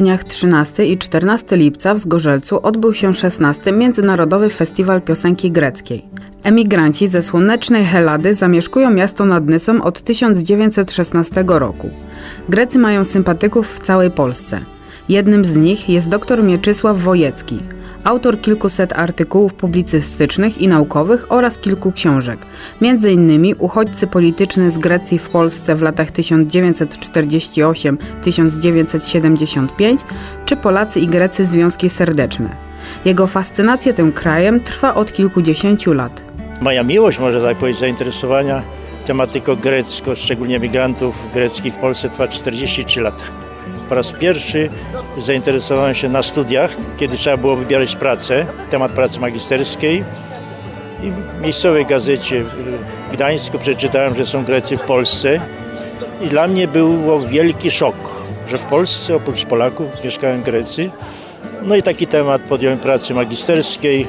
dniach 13 i 14 lipca w Zgorzelcu odbył się 16. Międzynarodowy Festiwal Piosenki Greckiej. Emigranci ze słonecznej Helady zamieszkują miasto nad Nysą od 1916 roku. Grecy mają sympatyków w całej Polsce. Jednym z nich jest dr Mieczysław Wojecki, autor kilkuset artykułów publicystycznych i naukowych oraz kilku książek, innymi Uchodźcy polityczny z Grecji w Polsce w latach 1948-1975 czy Polacy i Grecy Związki Serdeczne. Jego fascynacja tym krajem trwa od kilkudziesięciu lat. Moja miłość, może tak powiedzieć, zainteresowania tematyką grecką, szczególnie migrantów greckich w Polsce trwa 43 lata. Po raz pierwszy zainteresowałem się na studiach, kiedy trzeba było wybierać pracę, temat pracy magisterskiej. I w miejscowej gazecie w Gdańsku przeczytałem, że są Grecy w Polsce. I dla mnie był wielki szok, że w Polsce oprócz Polaków mieszkają Grecy. No i taki temat podjąłem pracy magisterskiej.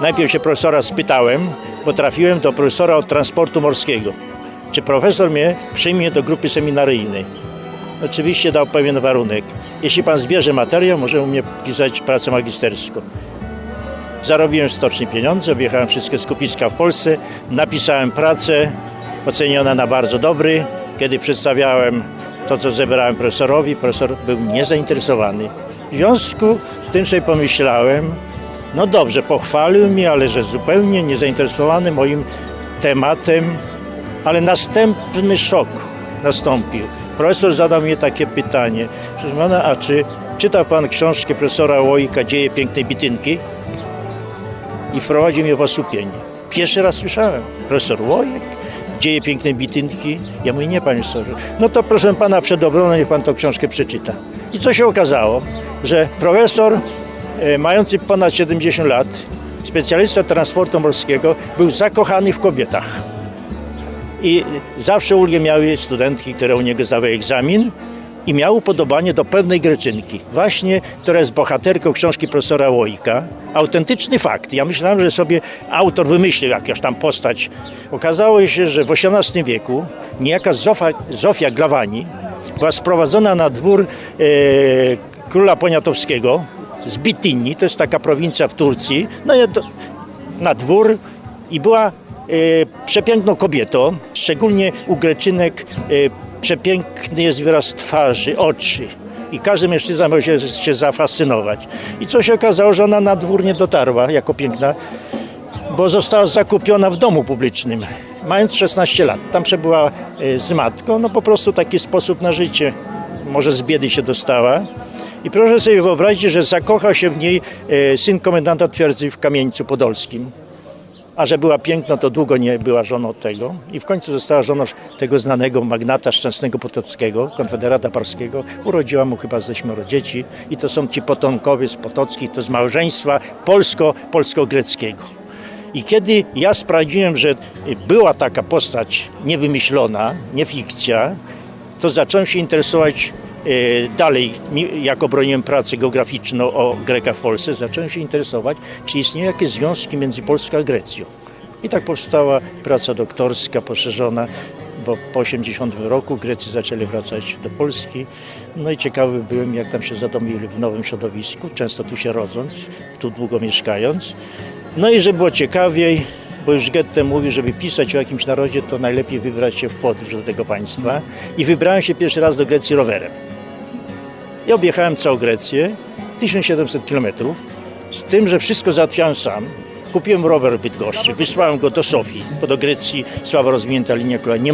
Najpierw się profesora spytałem, bo trafiłem do profesora od transportu morskiego. Czy profesor mnie przyjmie do grupy seminaryjnej? Oczywiście dał pewien warunek. Jeśli pan zbierze materiał, może u mnie pisać pracę magisterską. Zarobiłem w stoczni pieniądze, objechałem wszystkie skupiska w Polsce, napisałem pracę, oceniona na bardzo dobry. Kiedy przedstawiałem to, co zebrałem profesorowi, profesor był niezainteresowany. W związku z tym sobie pomyślałem, no dobrze, pochwalił mnie, ale że zupełnie niezainteresowany moim tematem, ale następny szok nastąpił. Profesor zadał mi takie pytanie, proszę pana, a czy czyta pan książkę profesora Łojka Dzieje pięknej bitynki? I wprowadził mnie w osłupienie. Pierwszy raz słyszałem, profesor Łojek, Dzieje pięknej bitynki. Ja mówię, nie panie profesorze. No to proszę pana przed obroną, niech pan tą książkę przeczyta. I co się okazało? Że profesor e, mający ponad 70 lat, specjalista transportu morskiego, był zakochany w kobietach. I zawsze ulgę miały studentki, które u niego zdawały egzamin i miał upodobanie do pewnej Greczynki, właśnie, która jest bohaterką książki profesora Łojka. Autentyczny fakt. Ja myślałem, że sobie autor wymyślił jakąś tam postać. Okazało się, że w XVIII wieku niejaka Zofia, Zofia Glawani była sprowadzona na dwór e, króla Poniatowskiego z Bitynii, to jest taka prowincja w Turcji, no na dwór i była przepiękną kobietą, szczególnie u Greczynek e, przepiękny jest wyraz twarzy, oczy. I każdy mężczyzna może się, się zafascynować. I co się okazało, że ona na dwór nie dotarła jako piękna, bo została zakupiona w domu publicznym, mając 16 lat. Tam przebyła e, z matką, no po prostu taki sposób na życie. Może z biedy się dostała. I proszę sobie wyobrazić, że zakochał się w niej e, syn komendanta twierdzy w Kamieńcu Podolskim. A że była piękna, to długo nie była żoną tego. I w końcu została żoną tego znanego magnata Szczęsnego Potockiego, konfederata parskiego. Urodziła mu chyba ze ośmioro dzieci. I to są ci potomkowie z Potockich, to z małżeństwa polsko, polsko-greckiego. I kiedy ja sprawdziłem, że była taka postać niewymyślona, nie fikcja, to zacząłem się interesować dalej, mi- jak obroniłem pracę geograficzną o Grekach w Polsce, zacząłem się interesować, czy istnieją jakieś związki między Polską a Grecją. I tak powstała praca doktorska poszerzona, bo po 80 roku Grecy zaczęli wracać do Polski. No i ciekawy byłem, jak tam się zadomili w nowym środowisku, często tu się rodząc, tu długo mieszkając. No i żeby było ciekawiej, bo już Goethe mówi, żeby pisać o jakimś narodzie, to najlepiej wybrać się w podróż do tego państwa. I wybrałem się pierwszy raz do Grecji rowerem. Ja objechałem całą Grecję, 1700 kilometrów, z tym, że wszystko załatwiałem sam. Kupiłem rower w Bydgoszczy, wysłałem go do Sofii, bo do Grecji słabo rozwinięta linia kolejowa nie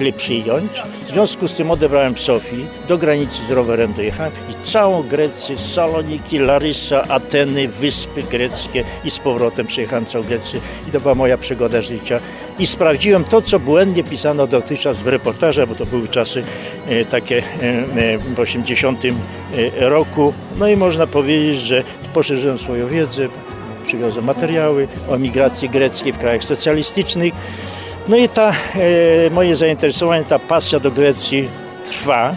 mogli przyjąć. W związku z tym odebrałem Sofii, do granicy z rowerem dojechałem i całą Grecję, Saloniki, Larysa, Ateny, Wyspy Greckie i z powrotem przejechałem całą Grecję i to była moja przygoda życia. I sprawdziłem to, co błędnie pisano dotychczas w reportażach, bo to były czasy e, takie e, e, w 80 e, roku. No i można powiedzieć, że poszerzyłem swoją wiedzę, przywiozłem materiały o emigracji greckiej w krajach socjalistycznych. No i ta e, moje zainteresowanie, ta pasja do Grecji trwa.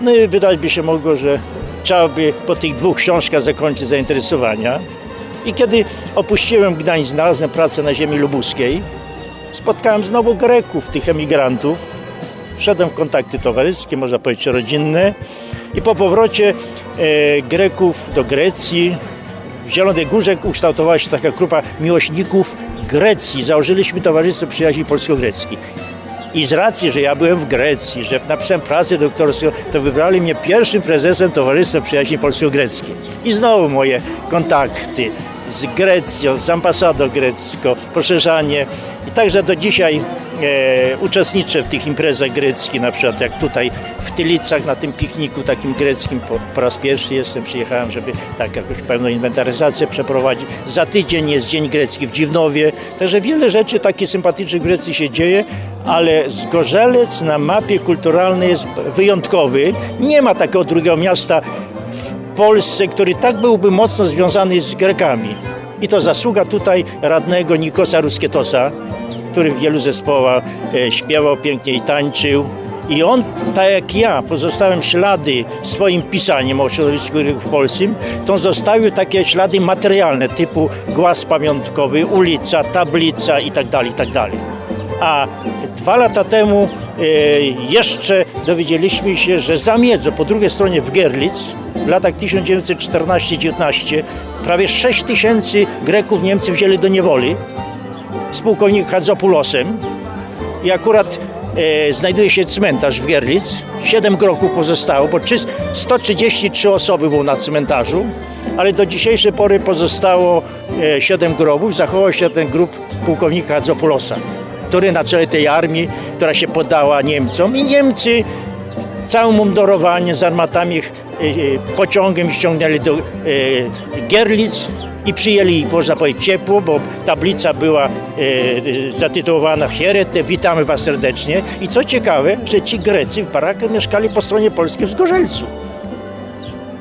No i wydać by się mogło, że trzeba by po tych dwóch książkach zakończyć zainteresowania. I kiedy opuściłem Gdańsk, znalazłem pracę na ziemi lubuskiej, spotkałem znowu Greków, tych emigrantów. Wszedłem w kontakty towarzyskie, można powiedzieć rodzinne. I po powrocie e, Greków do Grecji w Zielonej Górze ukształtowała się taka grupa miłośników Grecji. Założyliśmy Towarzystwo Przyjaźni Polsko-Greckiej. I z racji, że ja byłem w Grecji, że napisałem pracę doktorską, to wybrali mnie pierwszym prezesem Towarzystwa Przyjaźni Polsko-Greckiej. I znowu moje kontakty z Grecją, z ambasadą grecką, poszerzanie. I także do dzisiaj e, uczestniczę w tych imprezach greckich, na przykład jak tutaj w Tylicach na tym pikniku takim greckim. Po, po raz pierwszy jestem, przyjechałem, żeby tak jakąś pełną inwentaryzację przeprowadzić. Za tydzień jest Dzień Grecki w Dziwnowie. Także wiele rzeczy takich sympatycznych w Grecji się dzieje, ale Zgorzelec na mapie kulturalnej jest wyjątkowy. Nie ma takiego drugiego miasta w Polsce, który tak byłby mocno związany z Grekami. I to zasługa tutaj radnego Nikosa Ruskietosa, który w wielu zespołach e, śpiewał pięknie i tańczył. I on, tak jak ja, pozostałem ślady swoim pisaniem o środowisku Greków polskim, to zostawił takie ślady materialne typu głaz pamiątkowy, ulica, tablica itd. itd. A dwa lata temu e, jeszcze dowiedzieliśmy się, że za Miedzo, po drugiej stronie w Gerlitz, w latach 1914-19 prawie 6 tysięcy Greków Niemcy wzięli do niewoli z pułkownikiem Hadzopulosem i akurat e, znajduje się cmentarz w Gerlitz. Siedem groków pozostało, bo trzy- 133 osoby było na cmentarzu, ale do dzisiejszej pory pozostało e, siedem grobów. Zachował się ten grób pułkownika Hadzopulosa, który na czele tej armii, która się poddała Niemcom i Niemcy całym mundurowaniem z armatami pociągiem ściągnęli do e, Gerlitz i przyjęli, można powiedzieć, ciepło, bo tablica była e, e, zatytułowana Hierete, witamy Was serdecznie. I co ciekawe, że ci Grecy w barakach mieszkali po stronie polskiej w Zgorzelcu.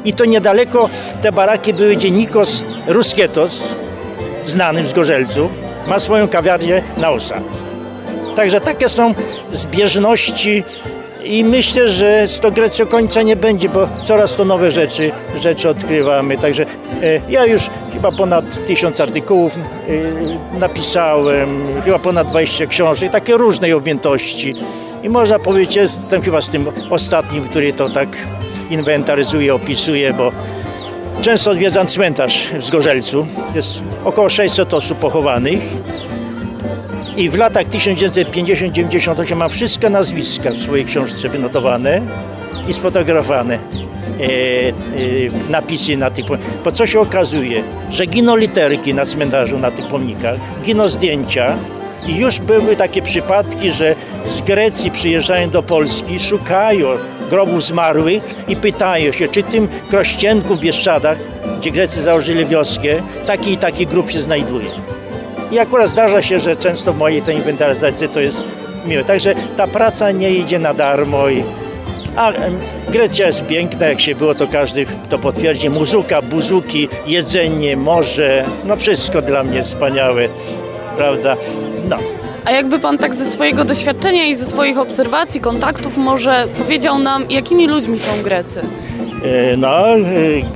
I to niedaleko te baraki były, gdzie Nikos Ruskietos, znany w Zgorzelcu, ma swoją kawiarnię na Osa. Także takie są zbieżności i myślę, że z to Grecją końca nie będzie, bo coraz to nowe rzeczy, rzeczy odkrywamy. Także e, ja już chyba ponad tysiąc artykułów e, napisałem, chyba ponad 20 książek, takie różnej objętości. I można powiedzieć, jestem chyba z tym ostatnim, który to tak inwentaryzuje, opisuje, bo często odwiedzam cmentarz w Zgorzelcu. Jest około 600 osób pochowanych. I w latach 1950-98 mam wszystkie nazwiska w swojej książce wynotowane i sfotografowane. E, e, napisy na tych pomnikach. Bo co się okazuje, że giną literki na cmentarzu, na tych pomnikach, giną zdjęcia i już były takie przypadki, że z Grecji przyjeżdżają do Polski, szukają grobów zmarłych i pytają się, czy tym Krościenku w Bieszczadach, gdzie Grecy założyli wioskę, taki i taki grób się znajduje. I akurat zdarza się, że często w mojej tej inwentaryzacji to jest miłe. Także ta praca nie idzie na darmo. I, a Grecja jest piękna, jak się było, to każdy to potwierdzi. Muzuka, buzuki, jedzenie, morze, no wszystko dla mnie wspaniałe, prawda? No. A jakby pan tak ze swojego doświadczenia i ze swoich obserwacji, kontaktów może powiedział nam, jakimi ludźmi są Grecy? E, No, e,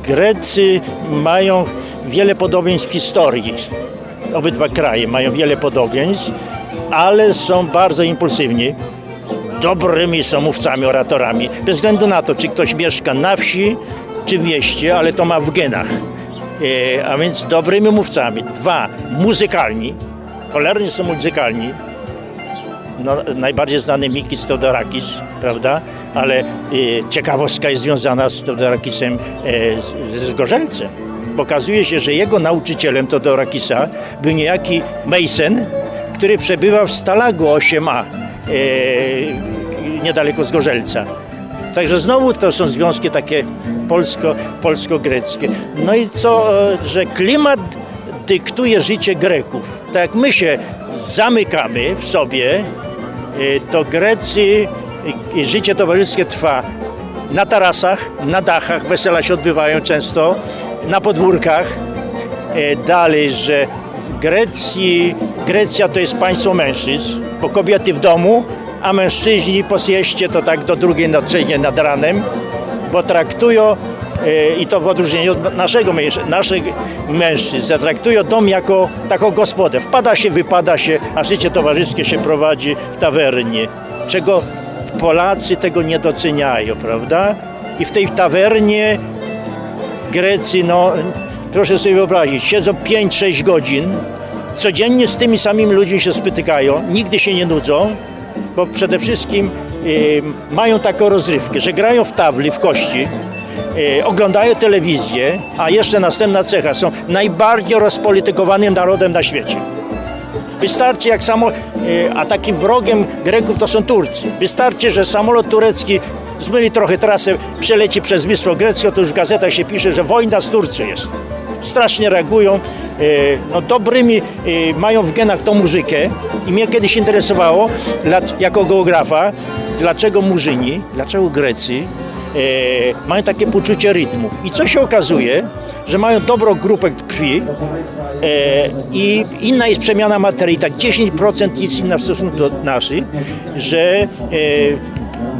Grecy mają wiele podobieństw historii. Obydwa kraje mają wiele podobieństw, ale są bardzo impulsywni. Dobrymi są mówcami, oratorami. Bez względu na to, czy ktoś mieszka na wsi, czy w mieście, ale to ma w genach. E, A więc dobrymi mówcami. Dwa, muzykalni. Cholernie są muzykalni no, najbardziej znany Mikis Theodorakis, prawda? Ale y, ciekawostka jest związana z Theodorakisem e, z, z Zgorzelcem. Okazuje się, że jego nauczycielem Theodorakisa był niejaki Mason, który przebywał w Stalagu 8a, e, niedaleko Zgorzelca. Także znowu to są związki takie polsko, polsko-greckie. No i co, e, że klimat dyktuje życie Greków. Tak jak my się zamykamy w sobie, y, to Grecy, y, życie towarzyskie trwa na tarasach, na dachach, wesela się odbywają często, na podwórkach. Y, Dalej, że w Grecji, Grecja to jest państwo mężczyzn, bo kobiety w domu, a mężczyźni po sieście to tak do drugiej, do nad ranem, bo traktują e, i to w odróżnieniu od naszego naszych mężczyzn, traktują dom jako taką gospodę. Wpada się, wypada się, a życie towarzyskie się prowadzi w tawernie, czego Polacy tego nie doceniają, prawda? i w tej tawernie Grecy, no proszę sobie wyobrazić, siedzą 5-6 godzin, codziennie z tymi samymi ludźmi się spotykają, nigdy się nie nudzą, bo przede wszystkim y, mają taką rozrywkę, że grają w tabli, w kości, y, oglądają telewizję, a jeszcze następna cecha, są najbardziej rozpolitykowanym narodem na świecie. Wystarczy jak samo, y, a takim wrogiem Greków to są Turcy. Wystarczy, że samolot turecki zmyli trochę trasę, przeleci przez Wisłę Grecką, to już w gazetach się pisze, że wojna z Turcją jest. Strasznie reagują, y, no dobrymi, y, mają w genach tą muzykę i mnie kiedyś interesowało, jako geografa, dlaczego Murzyni, dlaczego Grecy y, mają takie poczucie rytmu. I co się okazuje, że mają dobrą grupę krwi, E, i inna jest przemiana materii, tak 10% jest inna w stosunku do naszej, że e,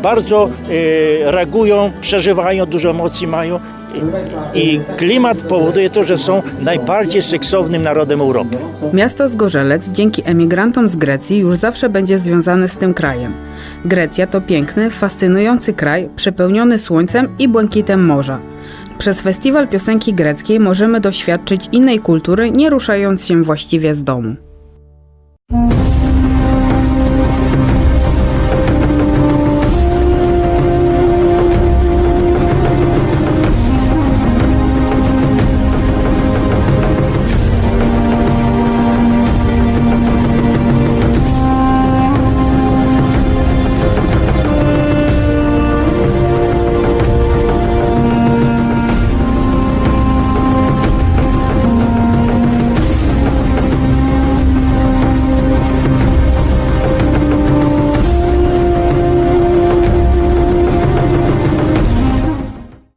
bardzo e, reagują, przeżywają, dużo emocji mają i klimat powoduje to, że są najbardziej seksownym narodem Europy. Miasto Zgorzelec dzięki emigrantom z Grecji już zawsze będzie związane z tym krajem. Grecja to piękny, fascynujący kraj, przepełniony słońcem i błękitem morza. Przez festiwal piosenki greckiej możemy doświadczyć innej kultury, nie ruszając się właściwie z domu.